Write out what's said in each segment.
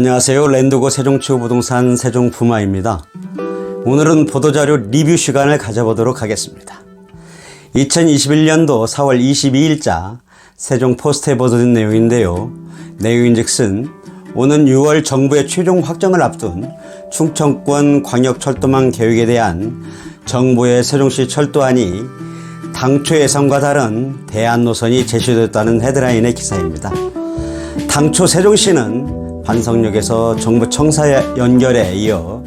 안녕하세요. 랜드고 세종치유부동산 세종부마입니다. 오늘은 보도자료 리뷰 시간을 가져보도록 하겠습니다. 2021년도 4월 22일자 세종 포스트에 보도된 내용인데요. 내용인즉슨 오는 6월 정부의 최종 확정을 앞둔 충청권 광역철도망 계획에 대한 정부의 세종시 철도안이 당초 예상과 다른 대안 노선이 제시됐다는 헤드라인의 기사입니다. 당초 세종시는 반성역에서 정부 청사 연결에 이어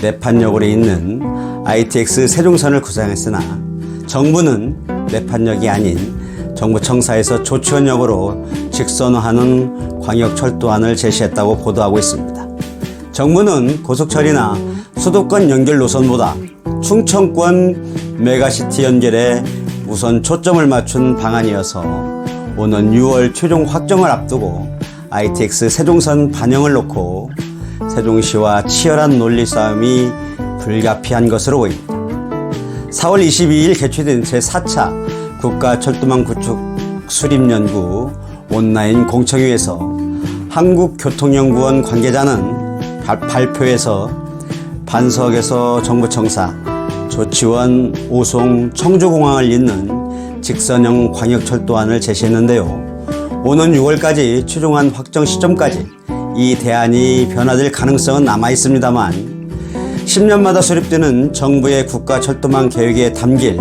내판역으로 있는 ITX 세종선을 구상했으나 정부는 내판역이 아닌 정부 청사에서 조치원역으로 직선화하는 광역철도안을 제시했다고 보도하고 있습니다. 정부는 고속철이나 수도권 연결 노선보다 충청권 메가시티 연결에 우선 초점을 맞춘 방안이어서 오는 6월 최종 확정을 앞두고 ITX 세종선 반영을 놓고 세종시와 치열한 논리 싸움이 불가피한 것으로 보입니다. 4월 22일 개최된 제4차 국가철도망 구축 수립연구 온라인 공청회에서 한국교통연구원 관계자는 발- 발표에서 반석에서 정부청사, 조치원, 오송, 청주공항을 잇는 직선형 광역철도안을 제시했는데요. 오는 6월까지 최종안 확정 시점까지 이 대안이 변화될 가능성은 남아 있습니다만 10년마다 수립되는 정부의 국가 철도망 계획에 담길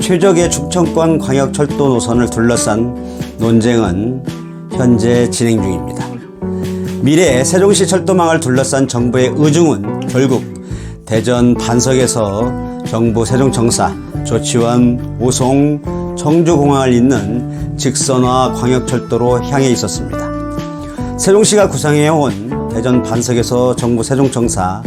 최적의 충청권 광역 철도 노선을 둘러싼 논쟁은 현재 진행 중입니다. 미래 세종시 철도망을 둘러싼 정부의 의중은 결국 대전 반석에서 정부 세종청사, 조치원, 오송, 청주공항을 잇는 직선화 광역철도로 향해 있었습니다. 세종시가 구상해온 대전 반석에서 정부 세종청사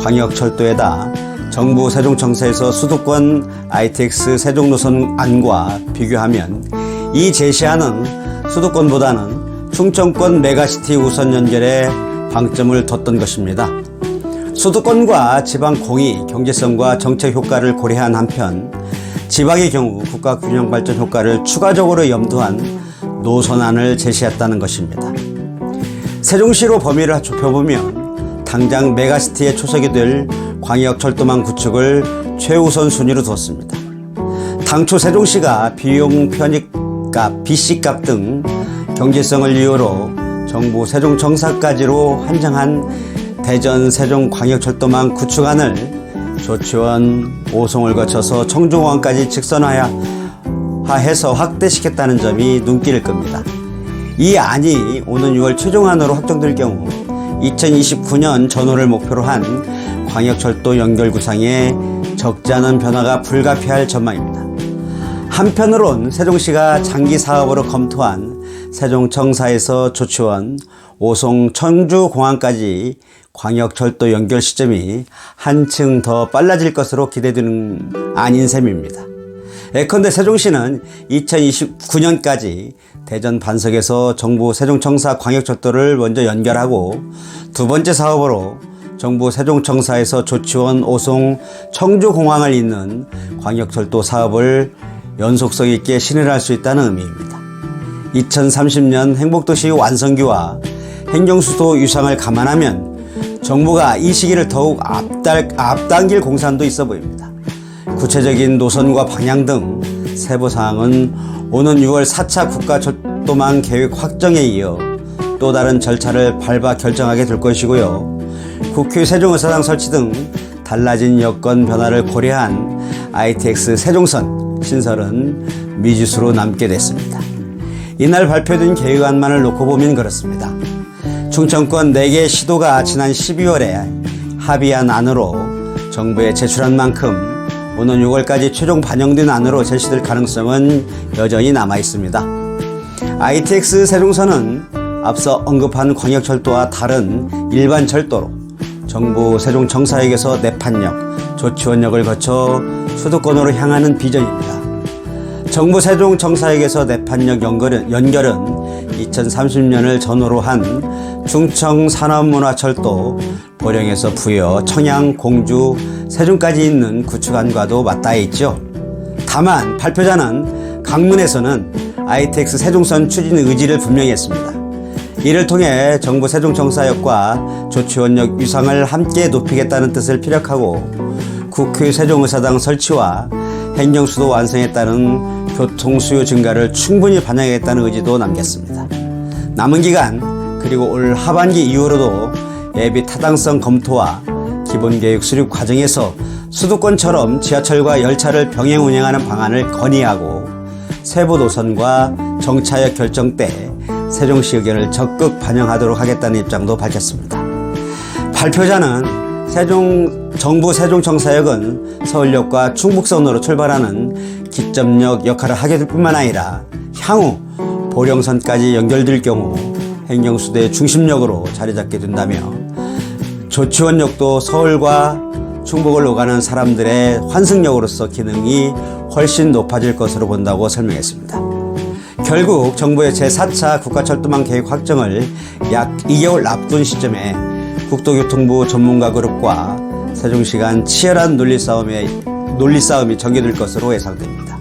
광역철도에다 정부 세종청사에서 수도권 ITX 세종노선 안과 비교하면 이 제시안은 수도권보다는 충청권 메가시티 우선 연결에 방점을 뒀던 것입니다. 수도권과 지방 공이 경제성과 정책 효과를 고려한 한편 지방의 경우 국가 균형 발전 효과를 추가적으로 염두한 노선안을 제시했다는 것입니다. 세종시로 범위를 좁혀보면 당장 메가시티의 초석이 될 광역철도망 구축을 최우선 순위로 두었습니다. 당초 세종시가 비용 편익값, BC값 등 경제성을 이유로 정부 세종청사까지로 한정한 대전 세종 광역철도망 구축안을 조치원 오송을 거쳐서 청주공항까지 직선화해서 확대시켰다는 점이 눈길을 끕니다. 이 안이 오는 6월 최종안으로 확정될 경우 2029년 전후를 목표로 한 광역철도 연결 구상에 적지 않은 변화가 불가피할 전망입니다. 한편으론 세종시가 장기 사업으로 검토한 세종청사에서 조치원, 오송, 청주공항까지 광역철도 연결 시점이 한층 더 빨라질 것으로 기대되는 아닌 셈입니다. 예컨대 세종시는 2029년까지 대전 반석에서 정부 세종청사 광역철도를 먼저 연결하고 두 번째 사업으로 정부 세종청사에서 조치원, 오송, 청주공항을 잇는 광역철도 사업을 연속성 있게 실현할 수 있다는 의미입니다. 2030년 행복도시 완성기와 행정수도 유상을 감안하면 정부가 이 시기를 더욱 앞달, 앞당길 공산도 있어 보입니다. 구체적인 노선과 방향 등 세부 사항은 오는 6월 4차 국가철도망 계획 확정에 이어 또 다른 절차를 밟아 결정하게 될 것이고요. 국회 세종의사당 설치 등 달라진 여건 변화를 고려한 ITX 세종선 신설은 미지수로 남게 됐습니다. 이날 발표된 계획안만을 놓고 보면 그렇습니다. 충청권 4개 시도가 지난 12월에 합의한 안으로 정부에 제출한 만큼 오는 6월까지 최종 반영된 안으로 제시될 가능성은 여전히 남아 있습니다. ITX 세종선은 앞서 언급한 광역철도와 다른 일반 철도로 정부 세종청사역에서 내판역, 조치원역을 거쳐 수도권으로 향하는 비전입니다. 정부 세종청사역에서 내판역 연결은, 연결은 2030년을 전후로 한 충청 산업문화철도 보령에서 부여, 청양, 공주, 세종까지 있는 구축안과도 맞닿아 있죠. 다만 발표자는 강문에서는 ITX 세종선 추진 의지를 분명히 했습니다. 이를 통해 정부 세종청사역과 조치원역 위상을 함께 높이겠다는 뜻을 피력하고 국회 세종의사당 설치와 행정수도 완성에 따른 교통수요 증가를 충분히 반영하겠다는 의지도 남겼습니다. 남은 기간 그리고 올 하반기 이후로도 예비 타당성 검토와 기본계획 수립 과정에서 수도권처럼 지하철과 열차를 병행 운행하는 방안을 건의하고 세부 노선과 정차역 결정 때 세종시 의견을 적극 반영하도록 하겠다는 입장도 밝혔습니다. 발표자는 세종 정부 세종청 사역은 서울역과 충북선으로 출발하는 기점역 역할을 하게 될 뿐만 아니라 향후 보령선까지 연결될 경우 행정수도의 중심역으로 자리 잡게 된다며 조치원역도 서울과 충북을 오가는 사람들의 환승역으로서 기능이 훨씬 높아질 것으로 본다고 설명했습니다. 결국 정부의 제4차 국가철도망 계획 확정을 약 2개월 앞둔 시점에 국토교통부 전문가 그룹과 세종시 간 치열한 논리 싸움에 논리 싸움이 전개될 것으로 예상됩니다.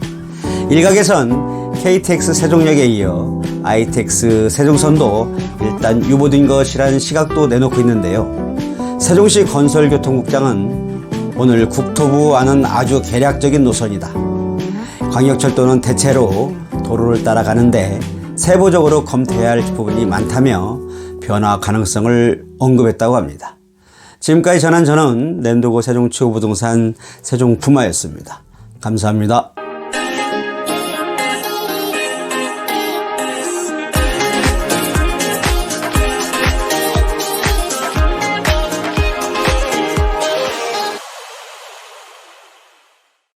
일각에선 KTX 세종역에 이어 ITX 세종선도 일단 유보된 것이라는 시각도 내놓고 있는데요. 세종시 건설교통국장은 오늘 국토부와는 아주 계략적인 노선이다. 광역철도는 대체로 도로를 따라가는데 세부적으로 검토해야 할 부분이 많다며 변화 가능성을 언급했다고 합니다. 지금까지 전한 저는 랜도고 세종치유부동산 세종부마였습니다. 감사합니다.